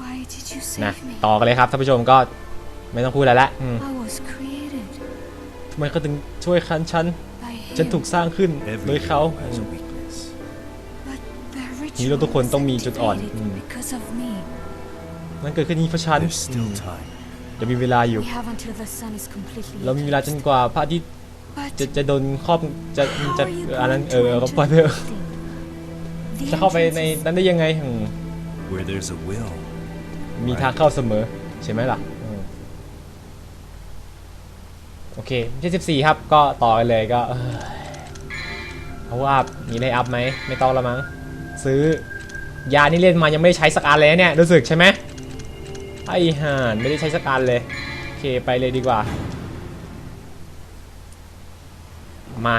Why did you นะ save me? ต่อกันเลยครับท่านผู้ชมก็ไม่ต้องพูดอะไรละอืม I was created ทำไมเขาถึงช่วยคันฉัน by ฉัน him, ถูกสร้างขึ้น Every โดยเขา hero has อื a ม weakness. but the ฮีโร่ทุกคน ritual ต้อง was มีจุดอ่อน activated อืม because of me. มันเกิดขึ้นนี้เพราะฉัน There's อื still ม time. เดี๋ยวมีเวลาอยู่ We have until the sun is completely เรามีเวลาจนกว่าพระอาทิตย์ But จะจะโดนครอบจะ how จะ are you อันนั้น going เอ to อ enter ก็ปล่อยไปเถ the อะ building? The จะเข้าไปใน entrance is นั้นได้ยังไงอืม Where there's a will, มีทางเข้าเสมอ ใช่ไหมล่ะโอเคไม่สิบสี่ครับ ก็ต่อกันเลยก็เอาอัพมีอะไรอัพไหม ไม่ต้องละมั้ง ซื้อยานี่เล่นมายังไม่ได้ใช้สักอันเลยเนี่ย รู้สึกใช่ไหมไอ้ห่านไม่ได้ใช้สักอันเลย โอเคไปเลยดีกว่า มา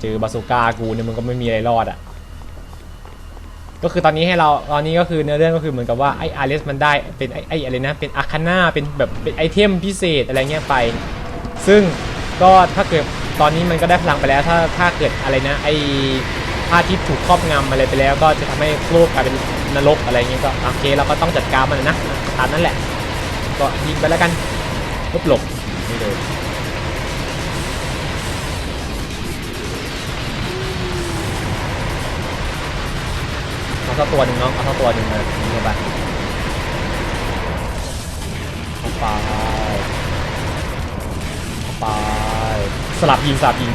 เจอบาซูก้ากูเนี่ยมันก็ไม่มีอะไรรอดอะ ก็คือตอนนี้ให้เราตอนนี้ก็คือเนื้อเรื่องก็คือเหมือนกับว่าไออาร์เรสมันได้เป็นไอไออะไรนะเป็นอาคาน่าเป็นแบบเป็นไอเทมพิเศษอะไรเงี้ยไป ซึ่งก็ถ้าเกิดตอนนี้มันก็ได้พลังไปแล้ว ถ้าถ้าเกิดอะไรนะไอ้พระอาทิตย์ถูกครอบงำอะไรไปแล้ว ก็จะทำให้โลกกลายเป็นนรกอะไรเงี้ยก็โอเคเราก็ต้องจัดการมันนะตามนั้นแหละ ก็ยิงไปแล้วกันปุ๊บหลบไม่เอา สักตัวหนึ่งน้อง เอาสักตัวหนึ่งมายิงเข้าไปเข้าไปเข้าไป สลับยิงสลับยิง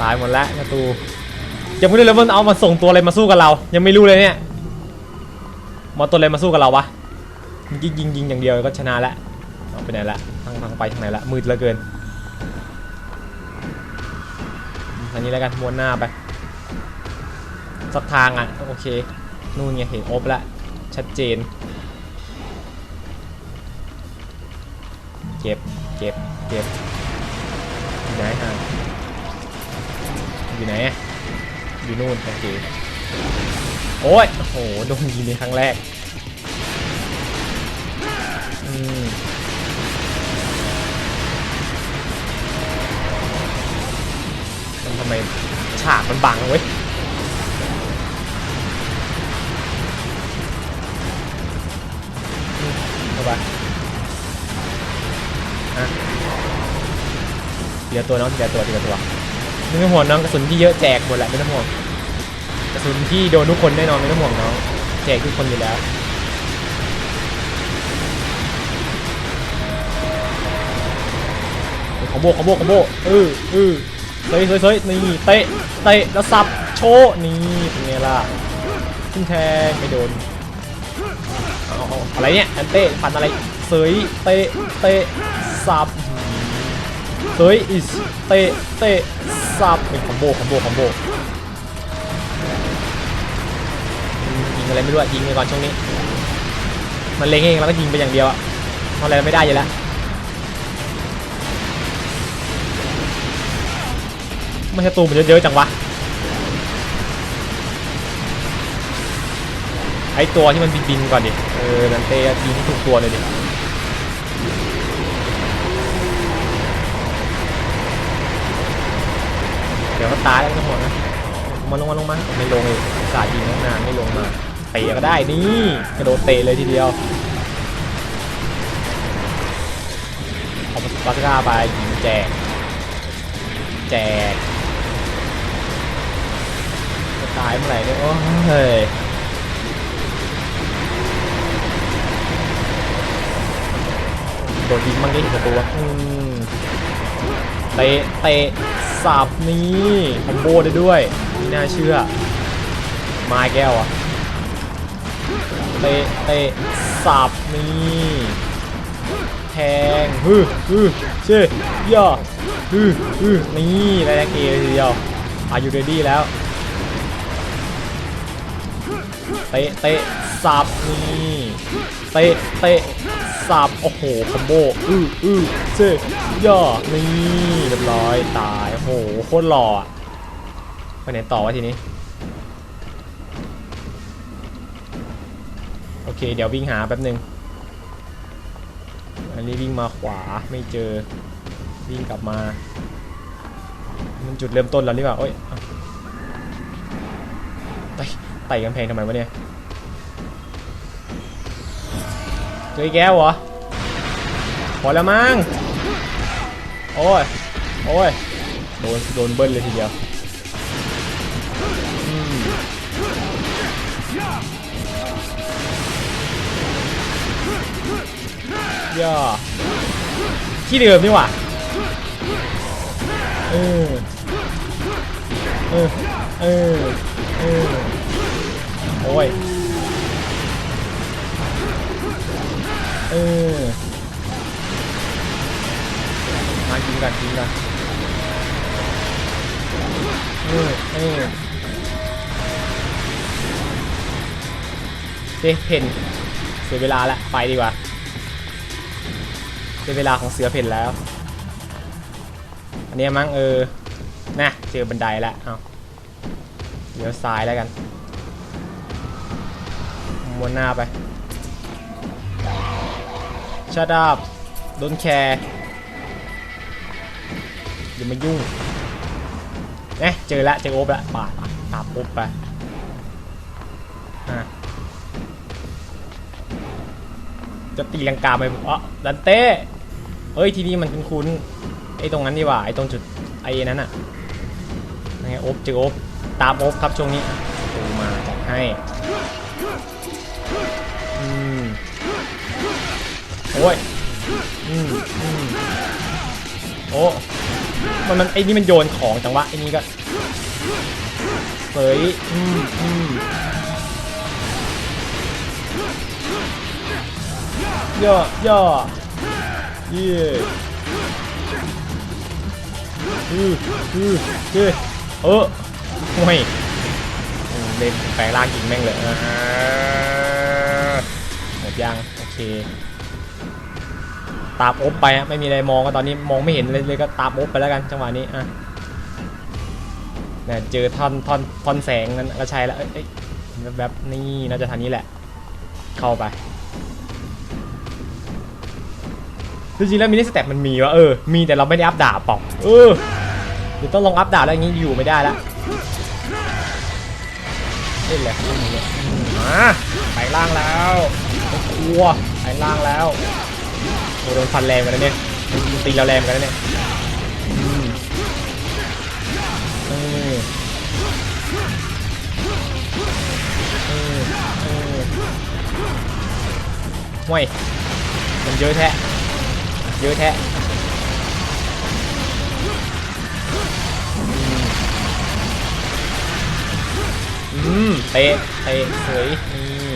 ตายหมดแล้วประตูยังไม่รู้เลยว่ามันเอามาส่งตัวอะไรมาสู้กับเรา ยังไม่รู้เลยเนี่ยมาตัวอะไรมาสู้กับเราวะยิงยิงยิงอย่างเดียวก็ชนะแล้วเอาไปไหนละทางทางไปทางไหนละมืดเหลือเกิน ทางนี้แล้วกันม้วนหน้าไปสักทางอะโอเคนู่นไงเห็นอบแล้วชัดเจน เก็บเก็บเก็บอยู่ไหนฮะอยู่ไหนอะอยู่นู่นโอเคโอ้ยโอ้โหโดนยิงในครั้งแรกอืม ไมฉากมันบังเว้ยเข้าไปอะทีละตัวน้องทีละตัวทีละตัวไม่ต้องห่วงน้องกระสุนที่เยอะแจกหมดแหละไม่ต้องห่วงกระสุนที่โดนทุกคนแน่นอนไม่ต้องห่วงน้องแจกทุกคนอยู่แล้วคอมโบคอมโบคอมโบเออเออ เฮ้ยเฮ้ยเฮ้ยนี่เตะเตะแล้วสับโชว์นี่เป็นไงล่ะขึ้นแทงไม่โดนเอาออะไรเนี่ยอันเต้ฟันอะไรเสยเตะเตะสับเฮ้ยอิสเตะเตะสับเป็นคอมโบคอมโบคอมโบยิงอะไรไม่รู้อะยิงไปก่อนช่วงนี้ มันเล็งเองแล้วก็ยิงไปอย่างเดียวอะทำอะไรไม่ได้อยู่แล้ว มันจะตูมันเยอะๆจังวะ ไอตัวที่มันบินๆก่อนดิ เออ นันเตะยิงถูกตัวเลยดิเดี๋ยวก็ตายแล้วไม่ต้งห่วงนะมาลงมาลงมาไม่ลงเลยสาดยิงนานไม่ลงมาเตะก็ได้นี่กระโดดเตะเลยทีเดียวเอาปาสก้าไปยิงแจกแจก ตายเมื่อไหร่เนี่ยโอ้ยโดดยิงบ้างดิประตูวเตะเตะสับนี่คอมโบได้ด้วยไม่น่าเชื่อ มาแก้วอะเตะเตะสับนี่แทงฮึฮึเช่ย่อฮึฮึนี่ได้แรงเอเลยทีเดียวอายุเรดี้แล้ว เตะเตะสับนี่เตะเตะสับโอ้โหคอมโบอื้ออื้อเซ่ย่อนี่เรียบร้อยตายโอ้โหโคตรหล่ออะไปไหนต่อวะทีนี้โอเคเดี๋ยววิ่งหาแป๊บหนึ่งอันนี้วิ่งมาขวาไม่เจอวิ่งกลับมา มันจุดเริ่มต้นแล้วนี่หว่าโอ้ยไต่ ไต่กำแพงทำไมวะเนี่ยเจออีกแก้วเหรอพอแล้วมั้งโอ้ยโอ้ยโดนโดนเบิ้ลเลยทีเดียวย่าที่เดิมนี่หว่าเออเออเออ้ยเออมากินกันกินกันเออเออเจ๊เพนเสียเวลาละไปดีกว่าเป็นเวลาของเสือเพนแล้ว อันนี้มั้งเออนะเจอบันไดแล้วเอาเลี้ยวซ้ายแล้วกัน มวนหน้าไป Shut up don't care อย่ามายุ่งเนะเจอละเจอโอ๊บละปาดตามโอ๊บไปจะตีลังกาไปอ๋อดันเต้เฮ้ยทีนี้มันคุ้นๆไอ้ตรงนั้นดีกว่าไอ้ตรงจุดไอ้นั้นอะยังไงโอ๊บเจอโอ๊บตามโอ๊บครับช่วงนี้ดูมาจัดให้ โอ้ยอืมอืมโอ้มันมันไอ้นี่มันโยนของจังวะไอ้นี่ก็เฮ้ยอืมอืมย่อย่อเย่อืออือเย่เออห่วยเล่นแปลงร่างยิงแม่งเลยอ่าหมดยัง โอเค ตามอบไปอะไม่มีอะไรมองก็ตอนนี้มองไม่เห็นเลยเลยก็ตามอบไปแล้วกันจังหวะนี้อะเนี่ยเจอท่อนท่อนท่อนแสงนั้นก็ใช่แล้วเอ้ยเอ้ยแบบๆนี่น่าจะทางนี้แหละ เข้าไปจริงๆแล้วมินิสเต็ปมันมีวะเออมีแต่เราไม่ได้อัพดาบเปล่าเออเดี๋ยวต้องลองอัพดาบแล้วอย่างนี้อยู่ไม่ได้แล้วเล่นแหละเล่นอย่างเงี้ยอืมมาไปล่างแล้วไม่กลัวไปล่างแล้ว โดนฟันแรงกันแล้วเนี่ยตีเราแรงกันแล้วเนี่ยอืมเออเออเออห่วยมันเยอะแท้เยอะแท้อืมเตะเตะสวยนี่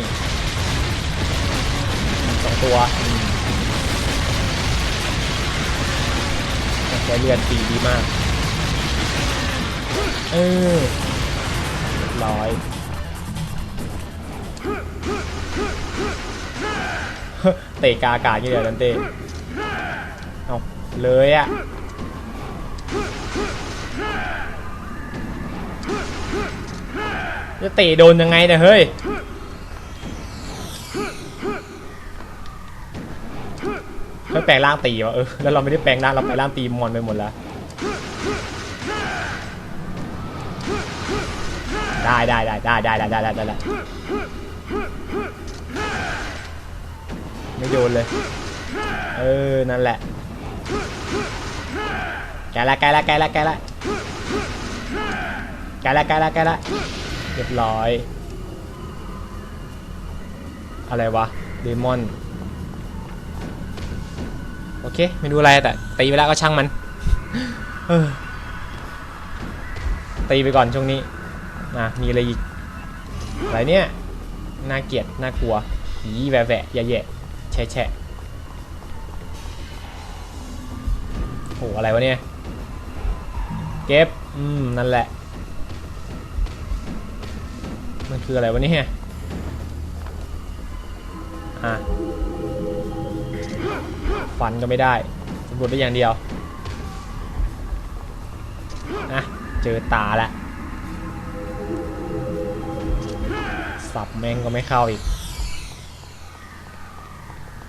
สองตัว อืมใช้เลือดตีดีมาก เออร้อยเตะกากาศยี่เดียวนันเตะเอาเลยอะจะเตะโดนยังไงเนี่ยเฮ้ย เฮ้ยแปลงร่างตีวะเออแล้วเราไม่ได้แปลงร่างเราแปลงร่างตีมอนไปหมดแล้วได้ได้ได้ได้ได้ได้ได้ได้ได้ได้ไม่โดนเลย เออ นั่นแหละแกละแกละแกละแกละแกละแกละแกละเรียบร้อย อะไรวะเดมอน โอเค ไม่รู้อะไรแต่ตีไปแล้วก็ช่างมันตีไปก่อนช่วงนี้นะมีอะไรอีกอะไรเนี่ยน่าเกลียดน่ากลัวยีแหวะแหวะแย่แย่แฉะแฉะโอ้อะไรวะเนี่ยเก็บอืมนั่นแหละมันคืออะไรวะเนี่ยอะ ฟันก็ไม่ได้สำรวจได้อย่างเดียวนะเจอตาแล้วสับแม่งก็ไม่เข้าอีก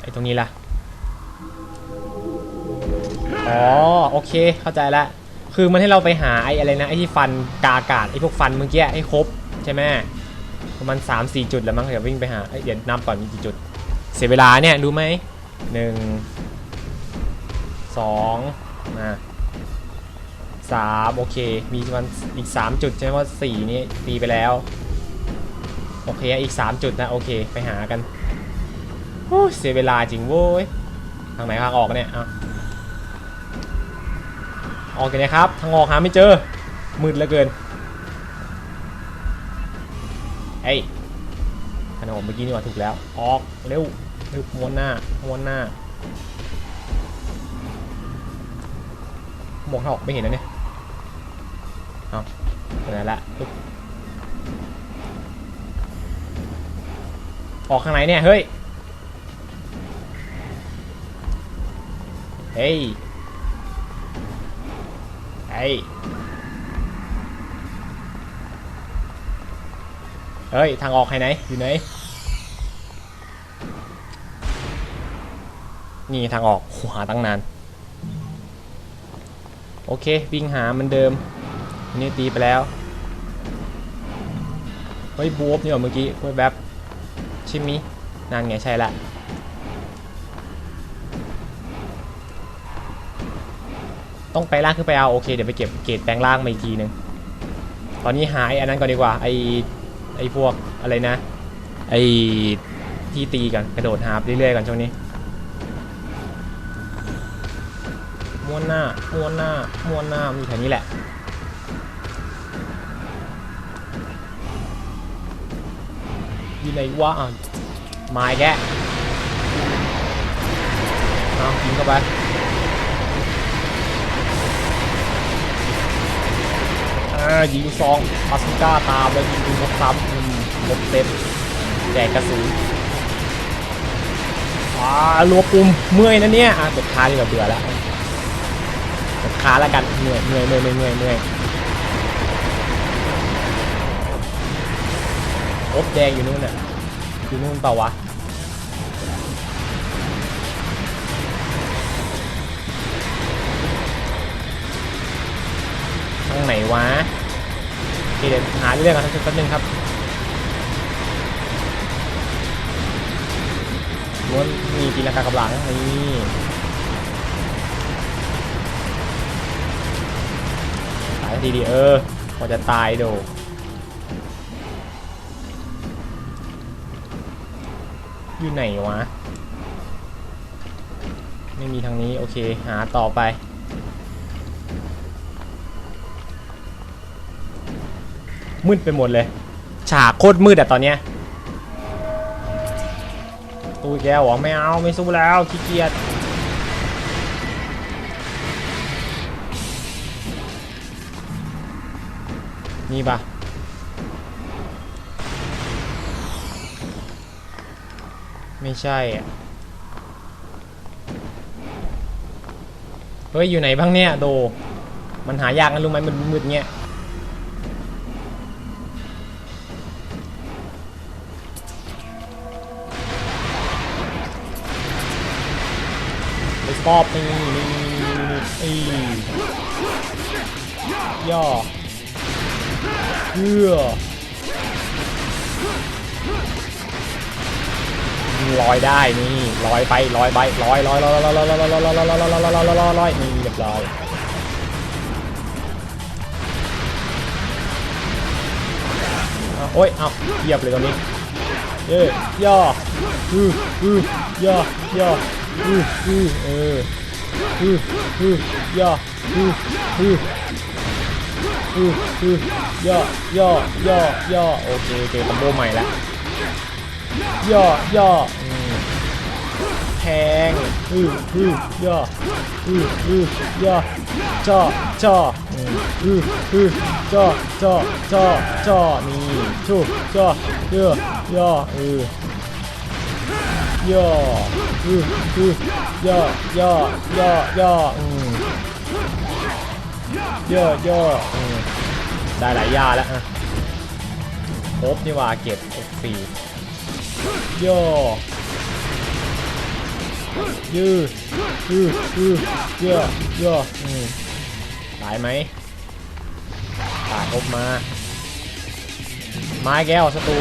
ไอ้ตรงนี้ล่ะอ๋อโอเคเข้าใจแล้วคือมันให้เราไปหาไอ้อะไรนะไอ้ที่ฟันกาอากาศไอ้พวกฟันเมื่อกี้ให้ครบใช่ไหมประมาณ3 4 จุดแล้วมั้งเดี๋ยววิ่งไปหาเอ้เดี๋ยวนับก่อนมีกี่จุด เสียเวลาเนี่ยรู้ไหมหนึ่ง สองมาสามโอเค มีมาณอีก3จุดใช่ไหมว่าสี่นี่ตีไปแล้ว โอเค อีก3จุดนะ โอเค ไปหากันโอ้เสียเวลาจริงโว้ย ทางไหนทางออกเนี่ยเอาออกกันนะครับ ทางออกหาไม่เจอ มืดเหลือเกินเอ้ยขนมเมื่อกี้นี่ว่าถูกแล้ว ออกเร็วเร็วม้วนหน้าม้วนหน้า มองทางอกไม่เห็นนะเนี่ยเอาเจอแล้วละออกข้างไหนเนี่ย เฮ้ย เฮ้ยเฮ้ยเฮ้ย ทางออกไหนไหน อยู่ไหน นี่ทางออกหหาตั้งนาน โอเค วิ่งหาเหมันเดิมอันนี่ตีไปแล้วเฮ้ยบูฟนี่หว่าเมื่อกี้เฮ้ยแบบชิมินั่นไงใช่ละต้องไปล่างขึ้นไปเอาโอเคเดี๋ยวไปเก็บเกรดแปลงล่างมาอีกทีหนึ่งตอนนี้หาไอ้อันนั้นก่อนดีกว่าไอไอพวกอะไรนะไอที่ตีกันกระโดดหาไปเรื่อยๆกันช่วงนี้ ม้วนหน้าม้วนหน้าม้วนหน้ามีแถวนี้แหละอยู่ไหนวะอะไม้แกะเอายิงเข้าไปอ่ายิงซองปาสก้าตามแล้วยิงยิงซ้ำอืมหมดเต็มแจกกระสุนอ่ารัวปุ่มเมื่อยนะเนี่ยอะกดค้าดีกว่าเบื่อแล้ว ค้าแล้วกันเหนื่อยเหนื่อยเหนื่อยเหนื่อยเหนื่อยเหนื่อยอบแดงอยู่นู่นน่ะอยู่นู่นเปล่าวะทางไหนวะเคเดี๋ยวหาเรื่องกันสักแป๊บนึงครับม้วนมีตีลังกากำลังนี่ ตายดีดีเออพอจะตายโดอยู่ไหนวะ ไม่มีทางนี้ โอเค หาต่อไป มืดไปหมดเลย ฉากโคตรมืดอะตอนเนี้ยตู้แก้วหรอไม่เอา ไม่สู้แล้วขี้เกียจ นี่ปะไม่ใช่อะเฮ้ย อยู่ไหนบ้างเนี่ย โด มันหายากนะรู้ไหมมันมืดเงี้ย ไปสปอบนี่นี่นี่นี่ย่อ เพื่อลอยได้นี่ลอยไปลอยไปลอยลอยลอยลอยลอยลอยลอยลอยลอยลอยลอยลอยลอยลอยลอยลอยนี่เรียบร้อยโอ้ยเอาเหยียบเลยตรงนี้เย่ย่ออืออือย่อย่ออืออือเอออืออือย่ออืออือ อืออือย่อย่อย่อย่อโอเคโอเคคอมโบใหม่ล้วย่อย่อแทงอืออือย่ออืออือย่อจ่อจ่ออืออือจ่อจ่อจ่อจ่อนี่ชูจ่อย่อย่อเออย่ออืออือย่อย่อย่อย่ออืมย่อย่ออืม ได้หลายยาแล้วอะครบนี่ว่าเก็บครบสี่ย่ยืดยืดยืดย่อย่ออืมตายไหมตายครบมาไม้แก้วศัตรู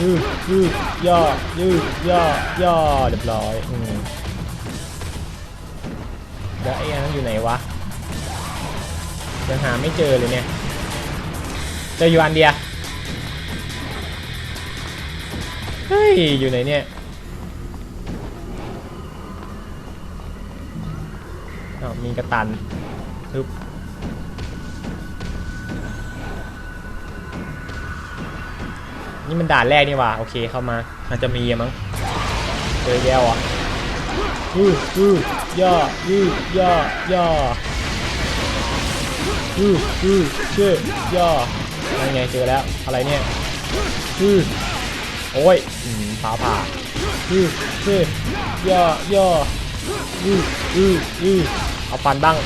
ยืดยืดย่อยืดย่อย่อเรียบร้อยอืมแล้วไอ้อันนั้นอยู่ไหนวะ ยังหาไม่เจอเลยเนี่ยเจออยู่อันเดียวเฮ้ย อยู่ไหนเนี่ยอามีกระตันฮึบนี่มันด่านแรกนี่ว่า โอเคเข้ามาอาจจะมีมั้งเจอแล้วอะอืออือย่อยืดย่อย่อ อืออือเชื่อย่อนั่นไงเจอแล้ว อะไรเนี่ยอือโอ้ยอืมฟ้าผ่าอือเชื่อย่อย่ออืออืออือเอาฟันบ้าง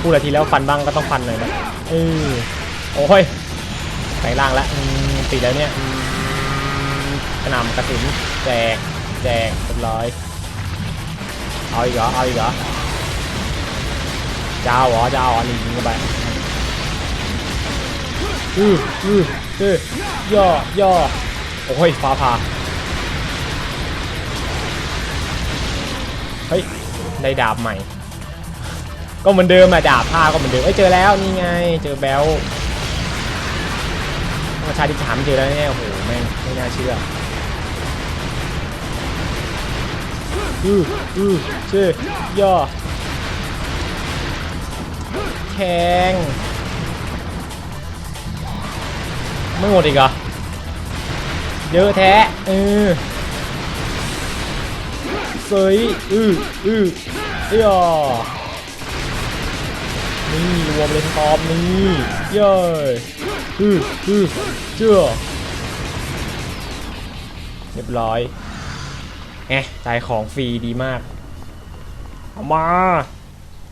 พูดอะไรทีแล้วฟันบ้างก็ต้องฟันหน่อยนะเออโอ้ยไปล่างแล้วติดแล้วเนี่ยกระหน่ำกระสุนแจกแจกเรียบร้อย เอาอีกเหรอ เอาอีกเหรอ จะเอาเหรอจะเอาอันนี้ยิงเข้าไปอืออืออ้ยย่อย่อโอ้ยฟ้าผ่าเฮ้ยได้ดาบใหม่ ก็เหมือนเดิมอะดาบผ้าก็เหมือนเดิมเอ้ยเจอแล้วนี่ไง เจอแบลประชาธิถามเจอแล้วเนี่ยโอ้โหแม่งไม่น่าเชื่ออืออือเชื่อย่อ ง ไม่หมดอีกเหรอ เยอะแท้เออเสยอืออือเอ้ยอนี่รวมเลยตอมนี่เย้ยอืออือเจ้าเรียบร้อยแอะจ่ายของฟรีดีมาก เอามา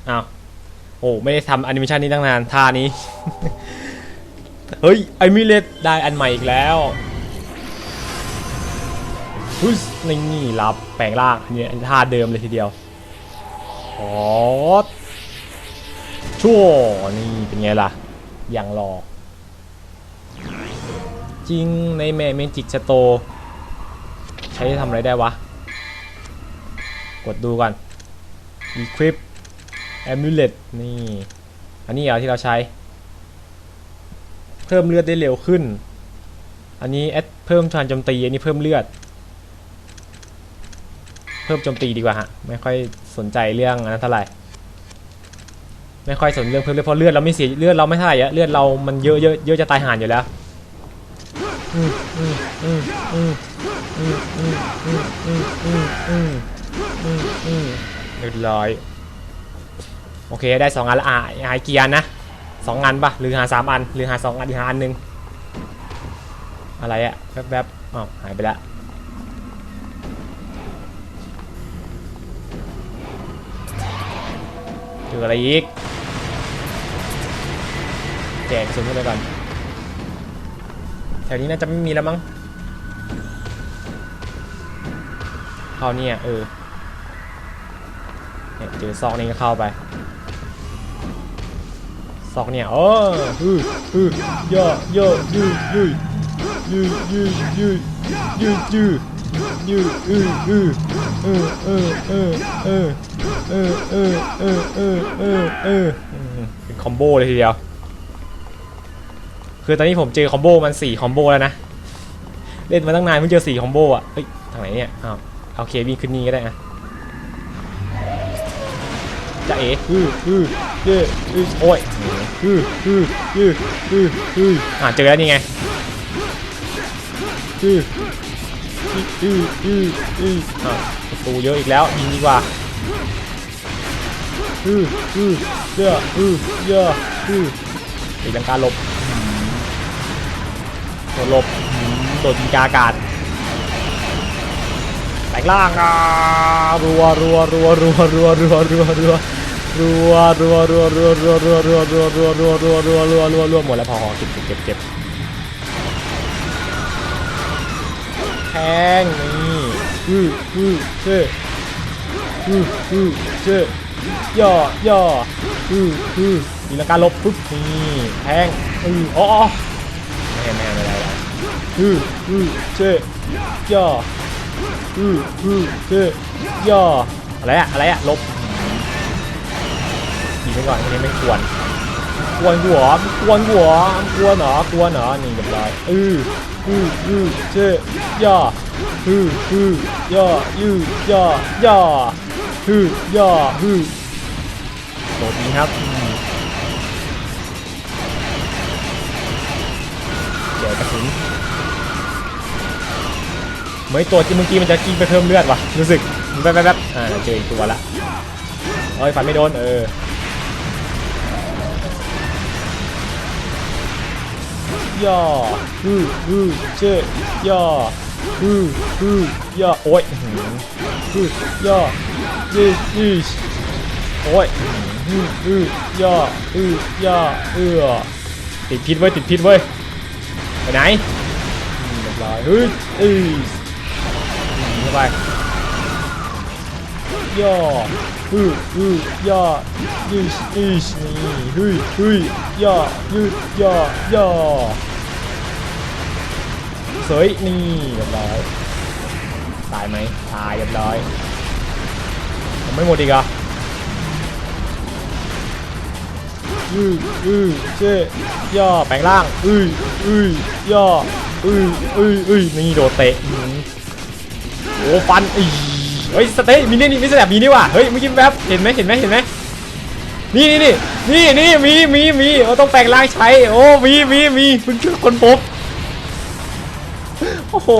อ้าว โอ้ไม่ได้ทำแอนิเมชันนี้ตั้งนานท่านี้ เฮ้ยไอมิเลตได้อันใหม่อีกแล้วฮึสนี่รับแปลงร่างอันนี้ท่าเดิมเลยทีเดียวโอ้ชั่วนี่เป็นไงล่ะ อย่างหลอกจริงในแมเมจิกสโต ใช้ทำอะไรได้วะ กดดูก่อน Equip Amulet นี่ อันนี้เหรอที่เราใช้ เพิ่มเลือดได้เร็วขึ้น อันนี้แอดเพิ่มการโจมตี อันนี้เพิ่มเลือด เพิ่มโจมตีดีกว่าฮะ ไม่ค่อยสนใจเรื่องอันนั้นเท่าไหร่ ไม่ค่อยสนเรื่องเพิ่มเลือดเพราะเลือดเราไม่เสียเลือดเราไม่เท่าไหร่อะเลือดเรามันเยอะเยอะเยอะจะตายห่านอยู่แล้วอืมอืมอืมอืมอืมอืมอืมอืมอืมอืมอืมเรียบร้อย โอเคได้สองอันละอะหายกี่อันนะสองอันปะหรือหาสามอัน หรือหาสองอันหรือหาอันหนึ่งอะไรอะแวบๆอ้าวหายไปละเจออะไรอีกแจกสุ่มไปก่อนแถวนี้น่าจะไม่มีแล้วมั้งเข้าเนี่ยเออเนี่ยเจอซอกนี้ก็เข้าไป อกเนี่ยเออฮือฮือย่อย่อยืดยืดยืดยืดยืดยืดยืดยืดอืออือเออเออเออเออเออเออเออเออเออเออเป็นคอมโบเลยทีเดียว คือตอนนี้ผมเจอคอมโบมัน4คอมโบแล้วนะ เล่นมาตั้งนานเพิ่งเจอ4คอมโบอะ เฮ้ย ทางไหนเนี่ย อ้าว โอเควิ่งขึ้นนี่ก็ได้อะ จะเอ๋อืออือเย่อือโอ้ยอืออืออืออืออืออ่าเจอแล้วนี่ไงอืออืออืออืออ่าประตูเยอะอีกแล้วยิงดีกว่าอืออือเย่อือเย่อือตีลังกาหลบโดดหลบโดดยิงกาอากาศแตกล่างอะรัวรัวรัวรัวรัวรัวรัวรัว รัวรัวรัวรัวรัวรัวรัวรัวรัวรัวรัวรัวรัวรัวรัวหมดแล้วพอเก็บเก็บเก็บเก็บแทงนี่อืออือเจ้อืออือเจ้ย่อย่ออืออือดีละการลบปุ๊บนี่แทงอืออ๋อไม่ไม่ไม่ไม่ไม่อืออือเจ๊ย่ออืออือเจ๊ย่ออะไรอะอะไรอะลบ ยิงไปก่อนอันนี้ไม่ควรควรหัวควรหัวควรเหรอควรเหรอนี่เรียบร้อยอืออืออือเจ๊ย่ออืออือย่อือย่อย่ออือย่ออือโหลดนี้ครับเดี๋ยวกระสุนเหมื่อนตัวที่เมื่อกี้มันจะกิ้งไปเพิ่มเลือดว่ะรู้สึกมันแป๊บแป๊บๆอ่าเจออีกตัวละเอ้ยฟันไม่โดนเออ ย่อฮือฮือเจ๊ย่อฮือฮือย่อโอ้ยฮือย่อยืดยืดโอ้ยฮือฮือย่อฮือย่อเอือติดพิษเว้ยติดพิษเว้ยไปไหนเรียบร้อยเฮ้ยเอ้ยยิงเข้าไป ย่อฮือฮือย่อยืดยืดนี่ฮือฮือย่อยืดย่อย่อเสยนี่เรียบร้อยตายไหมตายเรียบร้อยยังไม่หมดอีกเหรอะอืออือเจ๊ย่อแปลงร่างอืออือย่ออืออืออือนี่โดดเตะโอ้ฟันอี เฮ้ยสเต้มีนี่นี่มีสแลบมีนี่ว่ะเฮ้ยเมื่อกี้แวบเห็นไหมเห็นไหมเห็นไหมนี่นี่นี่นี่นี่มีมีมีเราต้องแปลงร่างใช้โอ้มีมีมีเพิ่งคนพบโอ้โห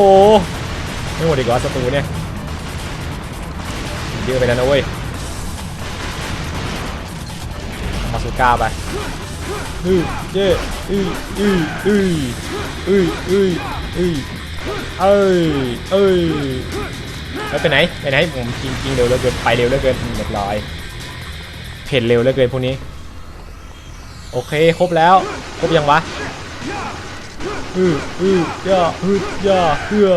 ไม่หมดอีกเหรอศัตรูเนี่ยเยอะไปแล้วนะเว้ยมาสุก้าไปอือเย่อืออืออืออืออืออือเอ้ยเอ้ย แล้วไปไหนไปไหนผมจริงจริงๆเร็วเหลือเกินไปเร็วเหลือเกินเรียบร้อยเพ่นเร็วเหลือเกินพวกนี้ โอเคครบแล้วครบยังวะอืออือย่าอือย่าเพื่อ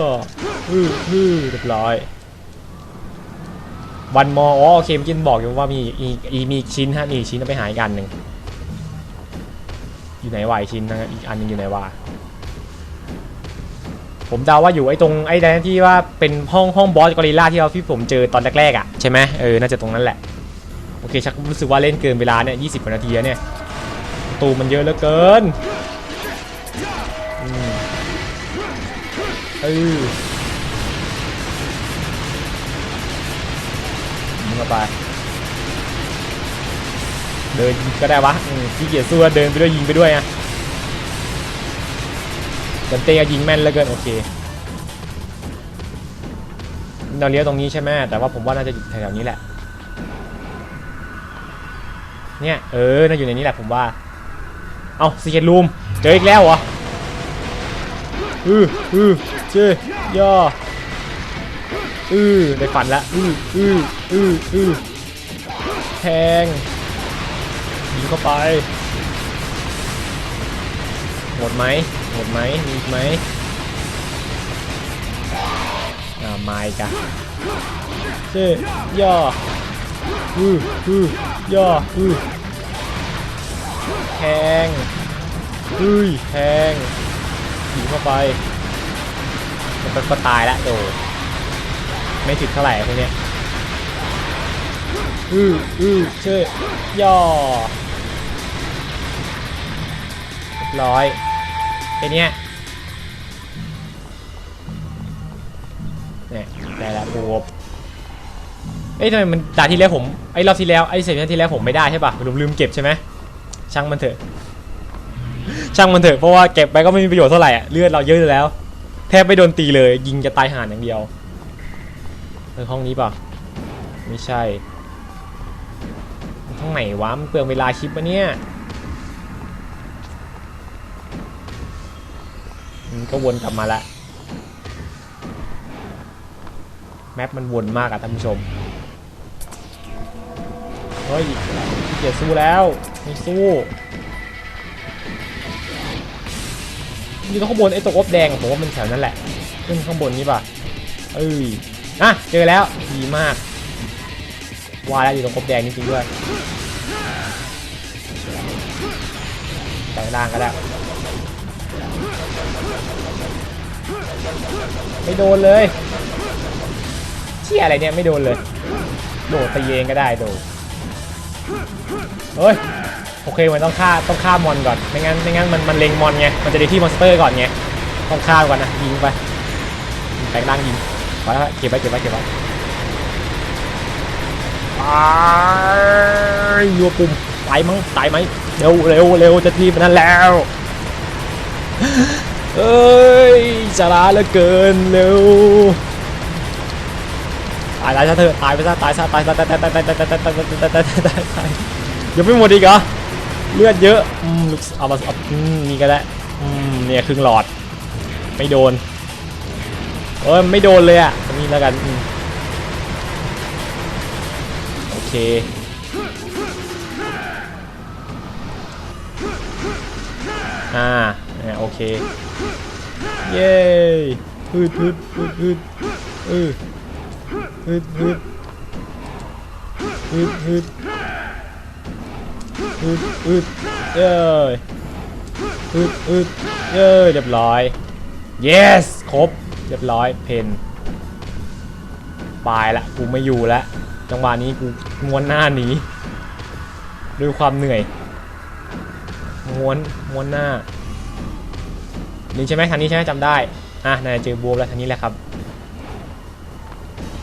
อืออือเรียบร้อยวันมออ๋อโอเคเมื่อกี้บอกอยู่ว่ามีอีอีมีอีกชิ้นฮะมีอีกชิ้นเอาไปหาอีกอันหนึ่งอยู่ไหนวะอีกชิ้นนะอีกอันนึงอยู่ไหนวะ ผมเดาว่าอยู่ไอ้ตรงไอ้แดนที่ว่าเป็นห้องห้องบอสกอริลล่าที่เราที่ผมเจอตอนแรกๆอะใช่ไหมเออน่าจะตรงนั้นแหละโอเคชักรู้สึกว่าเล่นเกินเวลาเนี่ย20กว่านาทีเนี่ยตูมันเยอะเหลือเกินอืมเออยิงเข้าไป เดินก็ได้วะขี้เกียจสู้เดินไปด้วยยิงไปด้วยอะ ดินเตะยิงแม่นเหลือเกินโอเคเราเลี้ยวตรงนี้ใช่ไหมแต่ว่าผมว่าน่าจะอยู่แถวๆนี้แหละ เนี่ยเออน่าอยู่ในนี้แหละผมว่า เอาซีเคทรูมเจออีกแล้วเหรออืออือเจย่ออือได้ฝันละอืออืออืออือแทงยิงเข้าไปหมดไหม หมดไหมมีไหมอ่าไม่กะเจ๊ย่ออืออือย่ออือแทงอือแทงยิงเข้าไปมันก็ตายละโดไม่ถึงเท่าไหร่พวกเนี้ยอืออือเช่ย่อยบร้อย แค่เนี้ยเนี่ยได้ละบวบเอ้ยทำไมมันตาที่แล้วผมไอ้รอบที่แล้วไอ้เซสชันที่แล้วผมไม่ได้ใช่ป่ะลืมลืมเก็บใช่ไหมช่างมันเถอะ ช่างมันเถอะเพราะว่าเก็บไปก็ไม่มีประโยชน์เท่าไหร่อะเลือดเราเยอะอยู่แล้ว แทบไม่โดนตีเลย ยิงจะตายห่านอย่างเดียวเออห้องนี้ป่ะไม่ใช่ห้องไหนวะมันเปลืองเวลาคลิปวะเนี่ยมัน ก็วนกลับมาละแมปมันวนมากอะท่านผู้ชมเฮ้ยเกียสู้แล้วไม่สู้อยู่ตรงข้างบนไอ้ตกอบแดงผมว่ามันแถวนั้นแหละ ขึ้นข้างบนนี้ป่ะเอ้ยอะเจอแล้วดีมากว่าแล้วอยู่ตรงอบแดงจริงๆด้วยแต่งร่างก็ได้ ไม่โดนเลย เชี่ยอะไรเนี่ยไม่โดนเลย โดดตีเองก็ได้โดดเฮ้ยโอเคมันต้องฆ่าต้องฆ่ามอนก่อนไม่งั้นไม่งั้นมันมันเล็งมอนไงมันจะได้ที่มอนสเตอร์ก่อนไงต้องฆ่าก่อนนะยิงไปแปลงร่างยิงไว้เก็บไว้เก็บไว้เก็บไว้ตายยัวปุ่มตายมั้งตายไหมเร็วเร็วเร็วจะทีมันนั้นแล้ว เอ้ยจะลาเหลือเกินเร็วตายตายซะเถอะตายไปซะตายซะตายตายตายตายตายตายตายตายตายตายตายตายตายตายยังไม่หมดอีกเหรอเลือดเยอะอืมเอามาเอาอืมนี่ก็ได้อืมเนี่ยครึ่งหลอด ไม่โดนเออไม่โดนเลยอะตรงนี้แล้วกันโอเคอ่า เนี่ยโอเค เย้ฮึดฮึดฮึดฮึดเออฮึดฮึดฮึดฮึดฮึดฮึดเย้ยฮึดฮึดเย้ยเรียบร้อย yes ครบ เรียบร้อย เพนปลายละ กูไม่อยู่แล้วจังหวะนี้กูม้วนหน้าหนีด้วยความเหนื่อย ม้วน ม้วนหน้า นี่ใช่ไหมทางนี้ใช่ไหมจำได้อะนายเจอบวมแล้วทางนี้แหละครับ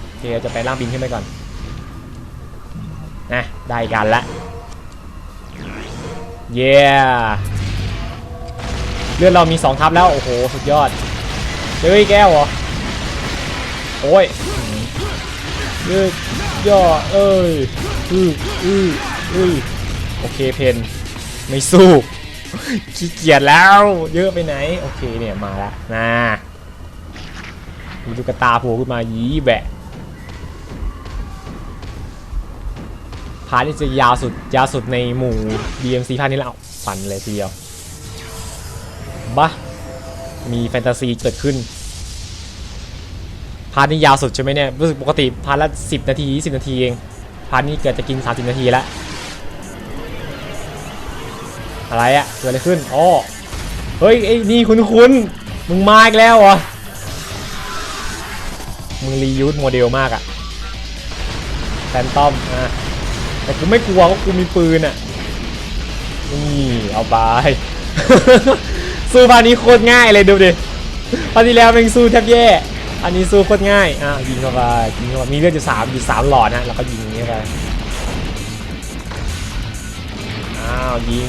โอเคจะไปล่างบินขึ้นไปก่อนนะได้กันละเย้เลือดเรามี 2 ทับแล้ว โอ้โห สุดยอดเฮ้ยแก้วเหรอ โอ้ยเยืดย่อเอ้ยอืออืออือโอเคเพนไม่สู้ ขี้เกียจแล้ว เยอะไปไหน โอเคเนี่ยมาแล้วนะมีลูกกระตาโผล่ขึ้นมายี้แบะพาร์ทนี้จะยาวสุดยาวสุดในหมู่ DMC พาร์ทนี้แล้วฟันเลยทีเดียวบ้ามีแฟนตาซีเกิดขึ้น พาร์ทนี้ยาวสุดใช่ไหมเนี่ย รู้สึกปกติพาร์ทละ10นาที20นาทีเอง พาร์ทนี้เกิดจะกิน30นาทีแล้ว อะไรอะเกิดอะไรขึ้นอ๋อเฮ้ยไอ้นี่คุณคุณมึงมาอีกแล้วเหรอมึงรียูสโมเดลมากอะแฟนตอมอะแต่กูไม่กลัวเพราะกูมีปืนอะนี่เอาบาย สู้พานี้โคตรง่ายเลยดูดิพาที่แล้วแม่งสู้แทบแย่ อันนี้สู้โคตรง่ายอะยิงเข้าไปยิงเข้าไปมีเลือดอยู่สามอยู่สามหลอดนะแล้วก็ยิงอย่างนี้ไปอ้าวยิง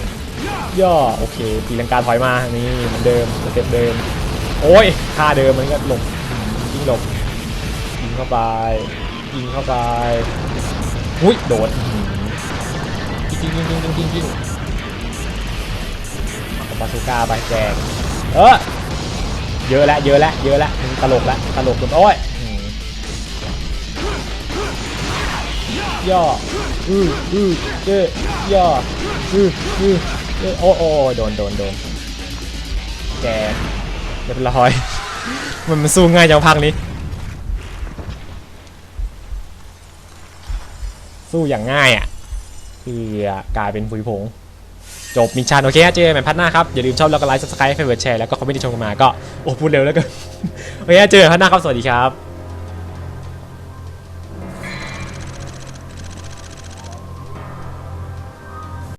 ย่อโอเคตีลังกาถอยมานี่เหมือนเดิมสเต็ปเดิม โอ้ยท่าเดิมมันก็หลบยิงหลบยิงเข้าไปยิงเข้าไปอุ้ยโดดยิงยิงยิงยิงยิงยิงบาซูก้าไปแจกเออเยอะแล้วเยอะแล้วเยอะแล้วมึงตลกแล้วตลกจนโอ้ยย่ออืออือเจ้ย่ออืออือ โอ้โอ้โดนโดนโดนแกเรียบร้อย มันมันสู้ง่ายจังพักนี้ สู้อย่างง่ายอะคือกลายเป็นผุยผง จบมิชชั่นโอเคฮะเจอกันใหม่พัดหน้าครับ อย่าลืมชอบแล้วก็ไลค์ซับสไครต์ให้เฟิร์แชร์แล้วก็คอมเมนต์ที่ชมกันมาก็ โอ้พูดเร็วแล้วกันโอเคเจอกันพัดหน้าครับ สวัสดีครับ